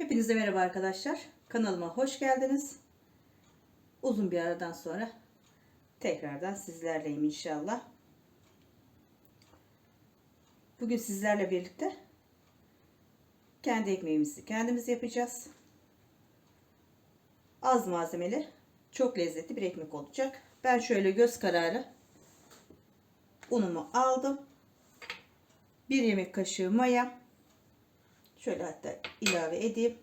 Hepinize merhaba arkadaşlar. Kanalıma hoş geldiniz. Uzun bir aradan sonra tekrardan sizlerleyim inşallah. Bugün sizlerle birlikte kendi ekmeğimizi kendimiz yapacağız. Az malzemeli, çok lezzetli bir ekmek olacak. Ben şöyle göz kararı unumu aldım. Bir yemek kaşığı maya. Şöyle hatta ilave edeyim.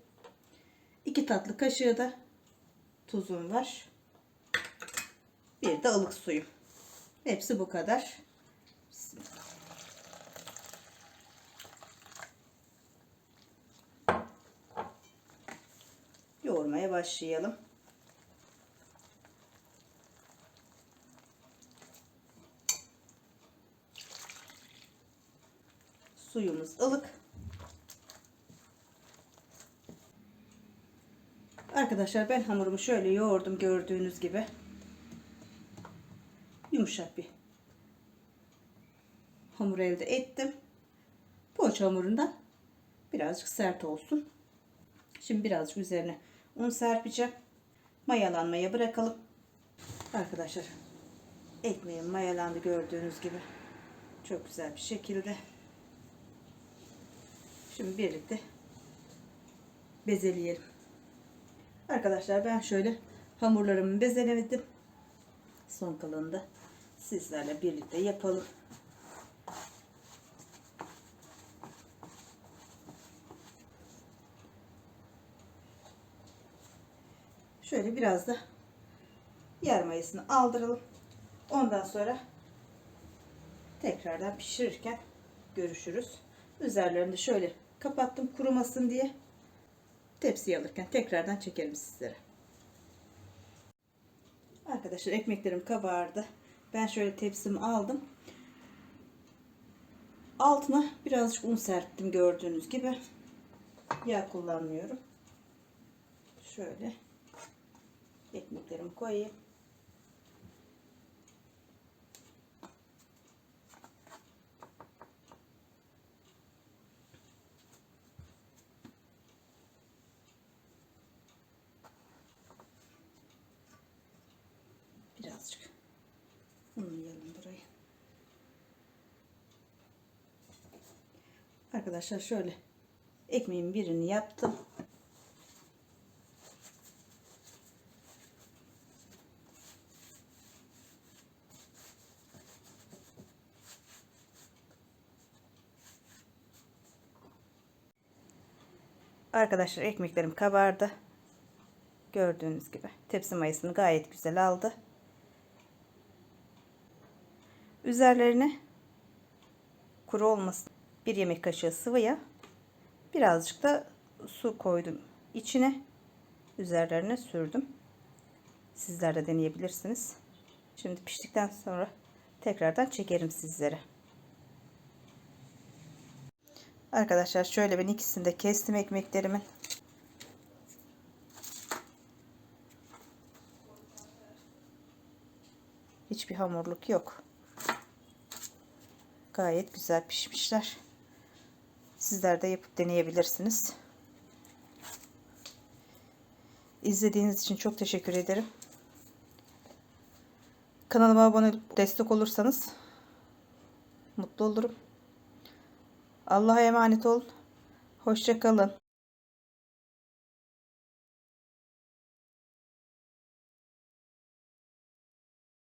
2 tatlı kaşığı da tuzum var. Bir de ılık suyum. Hepsi bu kadar. Yoğurmaya başlayalım. Suyumuz ılık. Arkadaşlar ben hamurumu şöyle yoğurdum gördüğünüz gibi. Yumuşak bir hamur elde ettim. Poğaça hamurundan birazcık sert olsun. Şimdi birazcık üzerine un serpeceğim. Mayalanmaya bırakalım. Arkadaşlar ekmeğim mayalandı gördüğünüz gibi. Çok güzel bir şekilde. Şimdi birlikte bezeleyelim. Arkadaşlar ben şöyle hamurlarımı bezelemedim. Son kalanını da sizlerle birlikte yapalım. Şöyle biraz da yer mayasını aldıralım. Ondan sonra tekrardan pişirirken görüşürüz. Üzerlerini şöyle kapattım kurumasın diye. Tepsiye alırken tekrardan çekerim sizlere. Arkadaşlar ekmeklerim kabardı. Ben şöyle tepsimi aldım. Altına birazcık un serptim gördüğünüz gibi. Yağ kullanmıyorum. Şöyle ekmeklerimi koyayım. Birazcık unlayalım burayı. Arkadaşlar şöyle ekmeğin birini yaptım. Arkadaşlar ekmeklerim kabardı. Gördüğünüz gibi tepsi mayasını gayet güzel aldı. Üzerlerine kuru olmasın bir yemek kaşığı sıvı yağ birazcık da su koydum içine üzerlerine sürdüm. Sizler de deneyebilirsiniz. Şimdi piştikten sonra tekrardan çekerim sizlere. Arkadaşlar şöyle ben ikisini de kestim ekmeklerimin. Hiçbir hamurluk yok. Gayet güzel pişmişler. Sizler de yapıp deneyebilirsiniz. İzlediğiniz için çok teşekkür ederim. Kanalıma abone olup destek olursanız mutlu olurum. Allah'a emanet olun. Hoşçakalın.